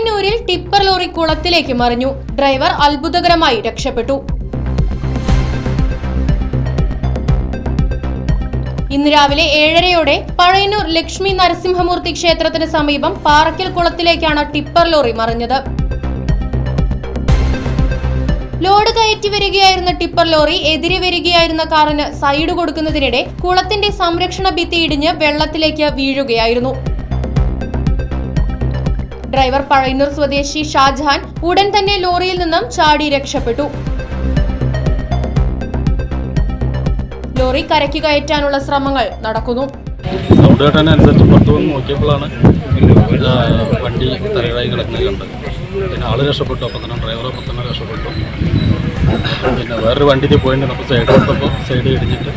പഴയന്നൂരിൽ tipper lorry കുളത്തിലേക്ക് മറിഞ്ഞു. Driver അത്ഭുതകരമായി രക്ഷപ്പെട്ടു. ഇന്ന് രാവിലെ ഏഴരയോടെ പഴയന്നൂർ ലക്ഷ്മി നരസിംഹമൂർത്തി ക്ഷേത്രത്തിന് സമീപം പാറക്കൽ കുളത്തിലേക്കാണ് ടിപ്പർ ലോറി മറിഞ്ഞത്. ലോഡ് കയറ്റി വരികയായിരുന്ന ടിപ്പർ ലോറി എതിരെ വരികയായിരുന്ന കാറിന് സൈഡ് കൊടുക്കുന്നതിനിടെ കുളത്തിന്റെ സംരക്ഷണ ഭിത്തി ഇടിഞ്ഞ് വെള്ളത്തിലേക്ക് വീഴുകയായിരുന്നു. ഡ്രൈവർ പഴയന്നൂർ സ്വദേശി ഷാജഹാൻ ഉടൻ തന്നെ ലോറിയിൽ നിന്നും ചാടി രക്ഷപ്പെട്ടു. ലോറി കരയ്ക്ക് കയറ്റാനുള്ള ശ്രമങ്ങൾ നടക്കുന്നു. സൗണ്ട് കേട്ടതിനനുസരിച്ച് പുറത്ത് വന്ന് നോക്കിയപ്പോഴാണ് വണ്ടി തലയിലായി കിടക്കുന്നത് കണ്ടത്. പിന്നെ ആൾ രക്ഷപ്പെട്ടു അപ്പം തന്നെ ഡ്രൈവർ അപ്പം തന്നെ രക്ഷപ്പെട്ടു. പിന്നെ വേറൊരു വണ്ടി ഇതിൽ പോയിട്ട് അപ്പോൾ സൈഡ് കൊടുത്തപ്പോൾ സൈഡ് ഇടിഞ്ഞിട്ട്.